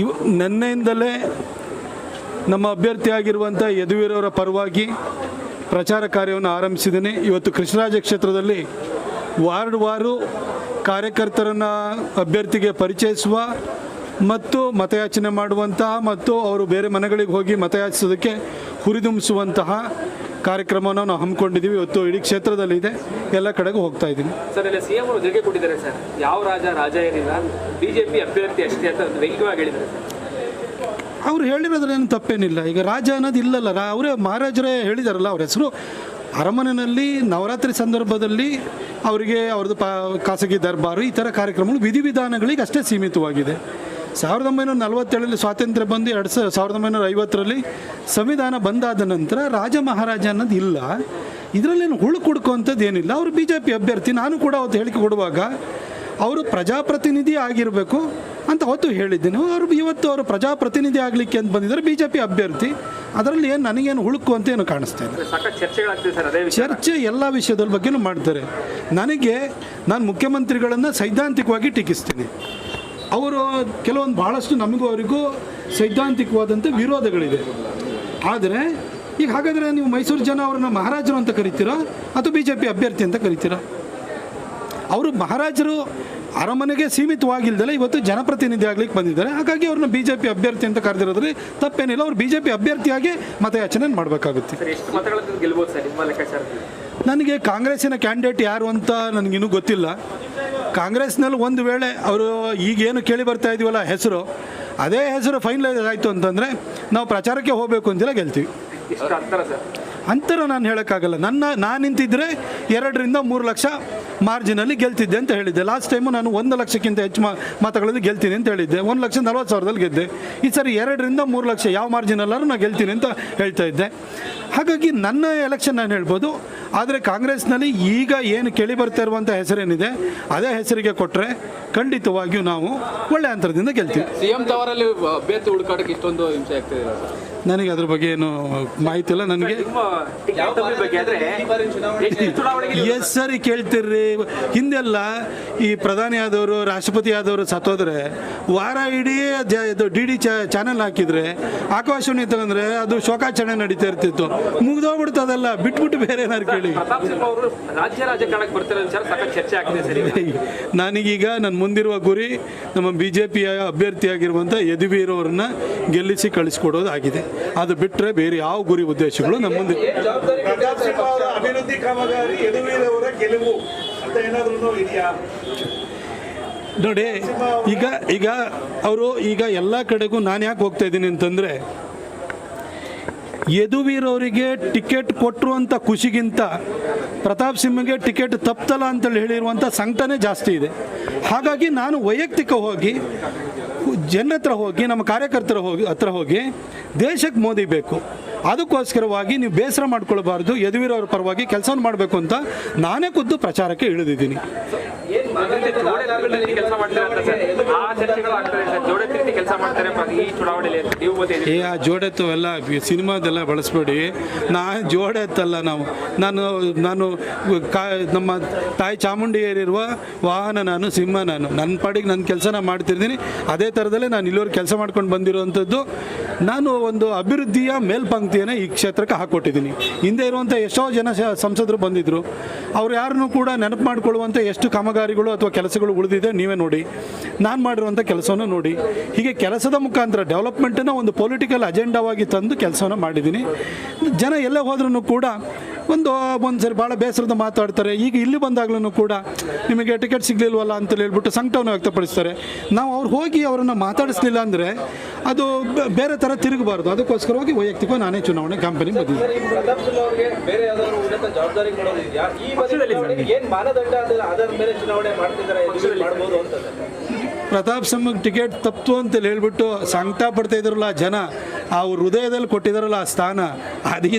ಇವ್ ನಿನ್ನೆಯಿಂದಲೇ ನಮ್ಮ ಅಭ್ಯರ್ಥಿಯಾಗಿರುವಂಥ ಯದುವೀರವರ ಪರವಾಗಿ ಪ್ರಚಾರ ಕಾರ್ಯವನ್ನು ಆರಂಭಿಸಿದ್ದೀನಿ. ಇವತ್ತು ಕೃಷ್ಣರಾಜ ಕ್ಷೇತ್ರದಲ್ಲಿ ವಾರ್ಡ್ ವಾರು ಕಾರ್ಯಕರ್ತರನ್ನು ಅಭ್ಯರ್ಥಿಗೆ ಪರಿಚಯಿಸುವ ಮತ್ತು ಮತಯಾಚನೆ ಮಾಡುವಂತಹ ಮತ್ತು ಅವರು ಬೇರೆ ಮನೆಗಳಿಗೆ ಹೋಗಿ ಮತಯಾಚಿಸೋದಕ್ಕೆ ಹುರಿದುಂಬಿಸುವಂತಹ ಕಾರ್ಯಕ್ರಮವನ್ನು ನಾವು ಹಮ್ಮಿಕೊಂಡಿದ್ದೀವಿ. ಇವತ್ತು ಇಡೀ ಕ್ಷೇತ್ರದಲ್ಲಿದೆ. ಎಲ್ಲ ಕಡೆಗೂ ಹೋಗ್ತಾ ಇದ್ದೀನಿ. ಸರ್ ಇಲ್ಲ ಸಿಎಂ ಅವರು ಕೊಟ್ಟಿದ್ದಾರೆ ಸರ್. ಯಾವ ರಾಜ ರಾಜ ಏನಿಲ್ಲ. ಬಿಜೆಪಿ ಅಭ್ಯರ್ಥಿ ಅಷ್ಟೇ ಅಂತ ವ್ಯಂಗ್ಯವಾಗಿ ಹೇಳಿದ್ದಾರೆ ಸರ್. ಅವ್ರು ಹೇಳಿರೋದ್ರೇನು ತಪ್ಪೇನಿಲ್ಲ. ಈಗ ರಾಜ ಅನ್ನೋದು ಇಲ್ಲಲ್ಲ. ರಾ ಅವರೇ ಮಹಾರಾಜರೇ ಹೇಳಿದಾರಲ್ಲ ಅವ್ರ ಹೆಸರು. ಅರಮನೆಯಲ್ಲಿ ನವರಾತ್ರಿ ಸಂದರ್ಭದಲ್ಲಿ ಅವರಿಗೆ ಅವ್ರದ್ದು ಪಾ ಖಾಸಗಿ ದರ್ಬಾರು ಈ ಥರ ಕಾರ್ಯಕ್ರಮಗಳು ವಿಧಿವಿಧಾನಗಳಿಗೆ ಅಷ್ಟೇ ಸೀಮಿತವಾಗಿದೆ. ಸಾವಿರದ ಒಂಬೈನೂರ ನಲವತ್ತೇಳರಲ್ಲಿ ಸ್ವಾತಂತ್ರ್ಯ ಬಂದು ಎರಡು ಸಾವಿರ ಸಾವಿರದ ಒಂಬೈನೂರ ಐವತ್ತರಲ್ಲಿ ಸಂವಿಧಾನ ಬಂದಾದ ನಂತರ ರಾಜ ಮಹಾರಾಜ ಅನ್ನೋದು ಇಲ್ಲ. ಇದರಲ್ಲೇನು ಹುಳು ಕುಡ್ಕೋಂಥದ್ದು ಏನಿಲ್ಲ. ಅವರು ಬಿ ಜೆ ಪಿ ಅಭ್ಯರ್ಥಿ. ನಾನು ಕೂಡ ಅವತ್ತು ಹೇಳಿಕೆ ಕೊಡುವಾಗ ಅವರು ಪ್ರಜಾಪ್ರತಿನಿಧಿ ಆಗಿರಬೇಕು ಅಂತ ಅವತ್ತು ಹೇಳಿದ್ದೀನಿ. ಅವರು ಇವತ್ತು ಅವರು ಪ್ರಜಾಪ್ರತಿನಿಧಿ ಆಗಲಿಕ್ಕೆ ಅಂತ ಬಂದಿದ್ದಾರೆ. ಬಿ ಜೆ ಪಿ ಅಭ್ಯರ್ಥಿ. ಅದರಲ್ಲಿ ಏನು ನನಗೇನು ಹುಳುಕು ಅಂತ ಏನು ಕಾಣಿಸ್ತಾ ಇದೆ ಚರ್ಚೆ ಎಲ್ಲ ವಿಷಯದ ಬಗ್ಗೆನೂ ಮಾಡ್ತಾರೆ. ನನಗೆ ನಾನು ಮುಖ್ಯಮಂತ್ರಿಗಳನ್ನು ಸೈದ್ಧಾಂತಿಕವಾಗಿ ಟೀಕಿಸ್ತೀನಿ. ಅವರು ಕೆಲವೊಂದು ಭಾಳಷ್ಟು ನಮಗೂ ಅವರಿಗೂ ಸೈದ್ಧಾಂತಿಕವಾದಂಥ ವಿರೋಧಗಳಿದೆ. ಆದರೆ ಈಗ ಹಾಗಾದರೆ ನೀವು ಮೈಸೂರು ಜನ ಅವ್ರನ್ನ ಮಹಾರಾಜರು ಅಂತ ಕರಿತೀರಾ? ಅಥವಾ ಬಿ ಜೆ ಪಿ ಅಭ್ಯರ್ಥಿ ಅಂತ ಕರಿತೀರಾ? ಅವರು ಮಹಾರಾಜರು ಅರಮನೆಗೆ ಸೀಮಿತವಾಗಿಲ್ದಲೆ ಇವತ್ತು ಜನಪ್ರತಿನಿಧಿ ಆಗ್ಲಿಕ್ಕೆ ಬಂದಿದ್ದಾರೆ. ಹಾಗಾಗಿ ಅವ್ರನ್ನ ಬಿ ಜೆ ಪಿ ಅಭ್ಯರ್ಥಿ ಅಂತ ಕರೆದಿರೋದ್ರಲ್ಲಿ ತಪ್ಪೇನಿಲ್ಲ. ಅವ್ರು ಬಿ ಜೆ ಪಿ ಅಭ್ಯರ್ಥಿಯಾಗಿ ಮತಯಾಚನೆ ಮಾಡಬೇಕಾಗುತ್ತೆ. ನನಗೆ ಕಾಂಗ್ರೆಸ್ಸಿನ ಕ್ಯಾಂಡಿಡೇಟ್ ಯಾರು ಅಂತ ನನಗಿನ್ನೂ ಗೊತ್ತಿಲ್ಲ. ಕಾಂಗ್ರೆಸ್ನಲ್ಲಿ ಒಂದು ವೇಳೆ ಅವರು ಈಗೇನು ಕೇಳಿ ಬರ್ತಾ ಇದೀವಲ್ಲ ಹೆಸರು, ಅದೇ ಹೆಸರು ಫೈನಲೈಸ್ ಆಯಿತು ಅಂತಂದರೆ ನಾವು ಪ್ರಚಾರಕ್ಕೆ ಹೋಗಬೇಕು ಅಂತೆಲ್ಲ ಗೆಲ್ತೀವಿ. ಅಂತರ ನಾನು ಹೇಳೋಕ್ಕಾಗಲ್ಲ. ನನ್ನ, ನಾನು ನಿಂತಿದ್ದರೆ ಎರಡರಿಂದ ಮೂರು ಲಕ್ಷ ಮಾರ್ಜಿನಲ್ಲಿ ಗೆಲ್ತಿದ್ದೆ ಅಂತ ಹೇಳಿದ್ದೆ. ಲಾಸ್ಟ್ ಟೈಮು ನಾನು ಒಂದು ಲಕ್ಷಕ್ಕಿಂತ ಹೆಚ್ಚು ಮಾತುಗಳಲ್ಲಿ ಗೆಲ್ತೀನಿ ಅಂತ ಹೇಳಿದ್ದೆ. ಒಂದು ಲಕ್ಷ ನಲ್ವತ್ತು ಸಾವಿರದಲ್ಲಿ ಗೆದ್ದೆ. ಈ ಸರಿ ಎರಡರಿಂದ ಮೂರು ಲಕ್ಷ ಯಾವ ಮಾರ್ಜಿನಲ್ಲಾದ್ರೂ ನಾನು ಗೆಲ್ತೀನಿ ಅಂತ ಹೇಳ್ತಾ ಇದ್ದೆ. ಹಾಗಾಗಿ ನನ್ನ ಎಲೆಕ್ಷನ್ ನಾನು ಹೇಳ್ಬೋದು ಆದರೆ ಕಾಂಗ್ರೆಸ್ನಲ್ಲಿ ಈಗ ಏನು ಕೇಳಿ ಬರ್ತಾ ಇರುವಂಥ ಹೆಸರೇನಿದೆ ಅದೇ ಹೆಸರಿಗೆ ಕೊಟ್ಟರೆ ಖಂಡಿತವಾಗಿಯೂ ನಾವು ಒಳ್ಳೆಯ ಅಂತರದಿಂದ ಗೆಲ್ತೀವಿ. ಸಿಎಂ ತವರಲ್ಲಿ ಅಭ್ಯರ್ಥಿ ಹುಡುಕಾಟಕ್ಕೆ ಇಷ್ಟೊಂದು ಹಿಂಸೆ ಆಗ್ತಿದೆ. ನನಗೆ ಅದ್ರ ಬಗ್ಗೆ ಏನು ಮಾಹಿತಿ ಇಲ್ಲ ನನಗೆ ಎಸ್ ಸರಿ ಕೇಳ್ತಿರ್ರಿ. ಹಿಂದೆಲ್ಲ ಈ ಪ್ರಧಾನಿ ಆದವರು ರಾಷ್ಟ್ರಪತಿ ಆದವರು ಸತ್ತೋದ್ರೆ ವಾರ ಇಡೀ ಡಿ ಡಿ ಚಾನೆಲ್ ಹಾಕಿದ್ರೆ ಆಕಾಶವಾಣಿ ತಗೊಂಡ್ರೆ ಅದು ಶೋಕಾಚರಣೆ ನಡೀತಾ ಇರ್ತಿತ್ತು. ಮುಗ್ದೋಗ್ಬಿಡ್ತು ಅದೆಲ್ಲ ಬಿಟ್ಬಿಟ್ಟು ಬೇರೆ ಏನಾರು ಕೇಳಿ ಪ್ರತಾಪ್ ಸಿಂಹ ಅವರು ರಾಜ್ಯ ರಾಜಕಾರಣಕ್ಕೆ ಬರ್ತಿರೋ ವಿಚಾರ ಸಾಕಷ್ಟು ಚರ್ಚೆ ಆಗ್ತಿದೆ ಸರ್ ಈಗ. ನಾನೀಗ ನನ್ನ ಮುಂದಿರುವ ಗುರಿ ನಮ್ಮ ಬಿ ಜೆ ಪಿಯ ಅಭ್ಯರ್ಥಿಯಾಗಿರುವಂಥ ಯದುವೀರವ್ರನ್ನ ಗೆಲ್ಲಿಸಿ ಕಳಿಸ್ಕೊಡೋದಾಗಿದೆ. ಅದು ಬಿಟ್ಟರೆ ಬೇರೆ ಯಾವ ಗುರಿ ಉದ್ದೇಶಗಳು ನಮ್ಮ ಮುಂದೆ ಅಭಿವೃದ್ಧಿ ಕಾಮಗಾರಿ ಯದುವೀರವರ ಗೆಲುವು ಅಂತ ಏನಾದ್ರೂ ಇದೆಯಾ? ನೋಡಿ ಈಗ ಈಗ ಅವರು ಈಗ ಎಲ್ಲ ಕಡೆಗೂ ನಾನು ಯಾಕೆ ಹೋಗ್ತಾ ಇದ್ದೀನಿ ಅಂತಂದರೆ ಯದುವೀರವರಿಗೆ ಟಿಕೆಟ್ ಕೊಟ್ಟರು ಅಂತ ಖುಷಿಗಿಂತ ಪ್ರತಾಪ್ ಸಿಂಹಗೆ ಟಿಕೆಟ್ ತಪ್ಪಲ್ಲ ಅಂತೇಳಿ ಹೇಳಿರುವಂಥ ಸಂಕಟನೇ ಜಾಸ್ತಿ ಇದೆ. ಹಾಗಾಗಿ ನಾನು ವೈಯಕ್ತಿಕ ಹೋಗಿ ಜನ ಹತ್ರ ಹೋಗಿ, ನಮ್ಮ ಕಾರ್ಯಕರ್ತರ ಹೋಗಿ, ಹತ್ರ ಹೋಗಿ, ದೇಶಕ್ಕೆ ಮೋದಿ ಬೇಕು. ಅದಕ್ಕೋಸ್ಕರವಾಗಿ ನೀವು ಬೇಸರ ಮಾಡ್ಕೊಳ್ಬಾರ್ದು, ಯದುವೀರವ್ರ ಪರವಾಗಿ ಕೆಲಸವನ್ನು ಮಾಡಬೇಕು ಅಂತ ನಾನೇ ಖುದ್ದು ಪ್ರಚಾರಕ್ಕೆ ಇಳಿದಿದ್ದೀನಿ. ಏ, ಆ ಜೋಡೆತ್ತು ಎಲ್ಲ ಸಿನಿಮಾದೆಲ್ಲ ಬಳಸ್ಬೇಡಿ. ನಾ ಜೋಡೆತ್ತಲ್ಲ ನಾವು. ನಾನು ನಾನು ನಮ್ಮ ತಾಯಿ ಚಾಮುಂಡಿ ಏರಿರುವ ವಾಹನ ನಾನು, ಸಿಂಹ ನಾನು. ನನ್ನ ಪಾಡಿಗೆ ನನ್ನ ಕೆಲಸನ ಮಾಡ್ತಿರ್ತೀನಿ. ಅದೇ ಥರದಲ್ಲೇ ನಾನು ಇಲ್ಲಿವರೆಗೆ ಕೆಲಸ ಮಾಡ್ಕೊಂಡು ಬಂದಿರುವಂಥದ್ದು ನಾನು ಒಂದು ಅಭಿವೃದ್ಧಿಯ ಮೇಲ್ಪಂಕ್ತಿಯನ್ನು ಈ ಕ್ಷೇತ್ರಕ್ಕೆ ಹಾಕ್ಕೊಟ್ಟಿದ್ದೀನಿ ಹಿಂದೆ ಇರುವಂಥ ಎಷ್ಟೋ ಜನ ಸಂಸದರು ಬಂದಿದ್ದರು ಅವ್ರು ಯಾರನ್ನೂ ಕೂಡ ನೆನಪು ಮಾಡಿಕೊಳ್ಳುವಂಥ ಎಷ್ಟು ಕಾಮಗಾರಿಗಳು ಅಥವಾ ಕೆಲಸಗಳು ಉಳಿದಿದೆ ನೀವೇ ನೋಡಿ. ನಾನು ಮಾಡಿರುವಂಥ ಕೆಲಸವನ್ನು ನೋಡಿ. ಹೀಗೆ ಕೆಲಸದ ಮುಖಾಂತರ ಡೆವಲಪ್ಮೆಂಟನ್ನು ಒಂದು ಪೊಲಿಟಿಕಲ್ ಅಜೆಂಡಾವಾಗಿ ತಂದು ಕೆಲಸವನ್ನು ಮಾಡಿದ್ದೀನಿ. ಜನ ಎಲ್ಲೇ ಹೋದ್ರೂ ಕೂಡ ಒಂದು ಒಂದು ಸರಿ ಭಾಳ ಬೇಸರದ ಮಾತಾಡ್ತಾರೆ. ಈಗ ಇಲ್ಲಿ ಬಂದಾಗ್ಲೂ ಕೂಡ ನಿಮಗೆ ಟಿಕೆಟ್ ಸಿಗಲಿಲ್ವಲ್ಲ ಅಂತ ಹೇಳ್ಬಿಟ್ಟು ಸಂಕಟವನ್ನು ವ್ಯಕ್ತಪಡಿಸ್ತಾರೆ. ನಾವು ಅವ್ರು ಹೋಗಿ ಅವರನ್ನು ಮಾತಾಡಿಸ್ಲಿಲ್ಲ ಅಂದರೆ ಅದು ಬೇರೆ ಥರ ತಿರುಗಬಾರ್ದು. ಅದಕ್ಕೋಸ್ಕರವಾಗಿ ವೈಯಕ್ತಿಕ ನಾನೇ ಚುನಾವಣೆ ಕಂಪನಿ ಬಂದಿದ್ದೀನಿ ಪ್ರತಾಪ್ ಸಿಂಹಗೆ ಟಿಕೆಟ್ ತಪ್ಪು ಅಂತೇಳಿ ಹೇಳ್ಬಿಟ್ಟು ಸಂಕಟ ಪಡ್ತಾ ಇದ್ರಲ್ಲ ಜನ ಅವ್ರ ಹೃದಯದಲ್ಲಿ ಕೊಟ್ಟಿದ್ರಲ್ಲ ಆ ಸ್ಥಾನ ಅದಕ್ಕಿಂತ